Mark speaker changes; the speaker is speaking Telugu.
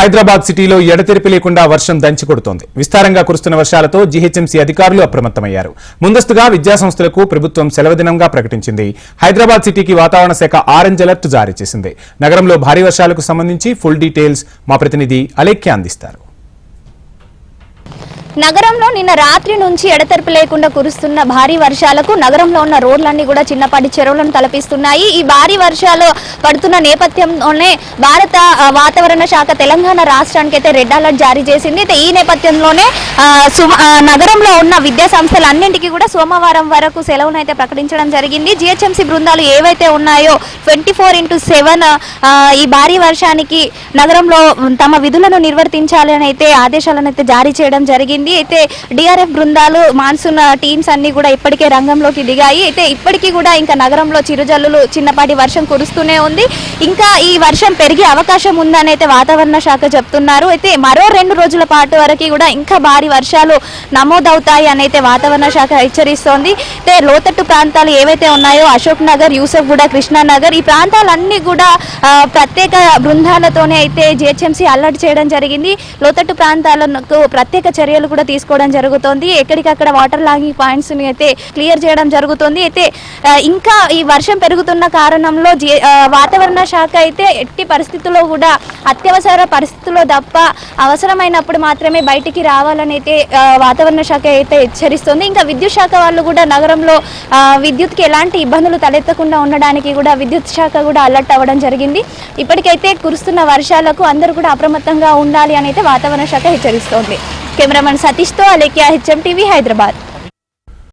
Speaker 1: హైదరాబాద్ సిటీలో ఎడతెరిపి లేకుండా వర్షం దంచి కొడుతోంది. విస్తారంగా కురుస్తున్న వర్షాలతో జీహెచ్ఎంసీ అధికారులు అప్రమత్తమయ్యారు. ముందస్తుగా విద్యాసంస్థలకు ప్రభుత్వం సెలవు దినంగా ప్రకటించింది. హైదరాబాద్ సిటీకి వాతావరణ శాఖ ఆరెంజ్ అలర్ట్ జారీ చేసింది. నగరంలో భారీ వర్షాలకు సంబంధించి ఫుల్ డీటెయిల్స్ మా ప్రతినిధి అలేఖ్య అందిస్తారు.
Speaker 2: నగరంలో నిన్న రాత్రి నుంచి ఎడతెరపు లేకుండా కురుస్తున్న భారీ వర్షాలకు నగరంలో ఉన్న రోడ్లన్నీ కూడా చిన్నపాటి చెరువులను తలపిస్తున్నాయి. ఈ భారీ వర్షాలు పడుతున్న నేపథ్యంలోనే భారత వాతావరణ శాఖ తెలంగాణ రాష్ట్రానికి అయితే రెడ్ అలర్ట్ జారీ చేసింది. అయితే ఈ నేపథ్యంలోనే సుమ- నగరంలో ఉన్న విద్యా సంస్థలన్నింటికీ కూడా సోమవారం వరకు సెలవును అయితే ప్రకటించడం జరిగింది. జిహెచ్ఎంసీ బృందాలు ఏవైతే ఉన్నాయో ట్వంటీ ఫోర్ ఇంటూ సెవెన్ ఈ భారీ వర్షానికి నగరంలో తమ విధులను నిర్వర్తించాలని అయితే ఆదేశాలను అయితే జారీ చేయడం జరిగింది. అయితే డిఆర్ఎఫ్ బృందాలు మాన్సూన్ టీమ్స్ అన్ని కూడా ఇప్పటికే రంగంలోకి దిగాయి. అయితే ఇప్పటికీ కూడా ఇంకా నగరంలో చిరుజల్లులు చిన్నపాటి వర్షం కురుస్తూనే ఉంది. ఇంకా ఈ వర్షం పెరిగే అవకాశం ఉందని అయితే వాతావరణ శాఖ చెప్తున్నారు. అయితే మరో రెండు రోజుల పాటు వరకు కూడా ఇంకా భారీ వర్షాలు నమోదవుతాయి అని అయితే వాతావరణ శాఖ హెచ్చరిస్తోంది. అయితే లోతట్టు ప్రాంతాలు ఏవైతే ఉన్నాయో అశోక్ నగర్ యూసఫ్ కూడా కృష్ణానగర్ ఈ ప్రాంతాలన్నీ కూడా ప్రత్యేక బృందాలతోనే అయితే జిహెచ్ఎంసీ అలర్ట్ చేయడం జరిగింది. లోతట్టు ప్రాంతాలకు ప్రత్యేక చర్యలు కూడా తీసుకోవడం జరుగుతోంది. ఎక్కడికక్కడ వాటర్ లాగింగ్ పాయింట్స్ని అయితే క్లియర్ చేయడం జరుగుతుంది. అయితే ఇంకా ఈ వర్షం పెరుగుతున్న కారణంలో వాతావరణ శాఖ అయితే ఎట్టి పరిస్థితుల్లో కూడా అత్యవసర పరిస్థితుల్లో తప్ప అవసరమైనప్పుడు మాత్రమే బయటికి రావాలని అయితే వాతావరణ శాఖ అయితే హెచ్చరిస్తుంది. ఇంకా విద్యుత్ శాఖ వాళ్ళు కూడా నగరంలో విద్యుత్కి ఎలాంటి ఇబ్బందులు తలెత్తకుండా ఉండడానికి కూడా విద్యుత్ శాఖ కూడా అలర్ట్ అవ్వడం జరిగింది. ఇప్పటికైతే కురుస్తున్న వర్షాలకు అందరూ కూడా అప్రమత్తంగా ఉండాలి అని అయితే వాతావరణ శాఖ హెచ్చరిస్తోంది. Cameraman సతీష్తో Alekhya HM TV Hyderabad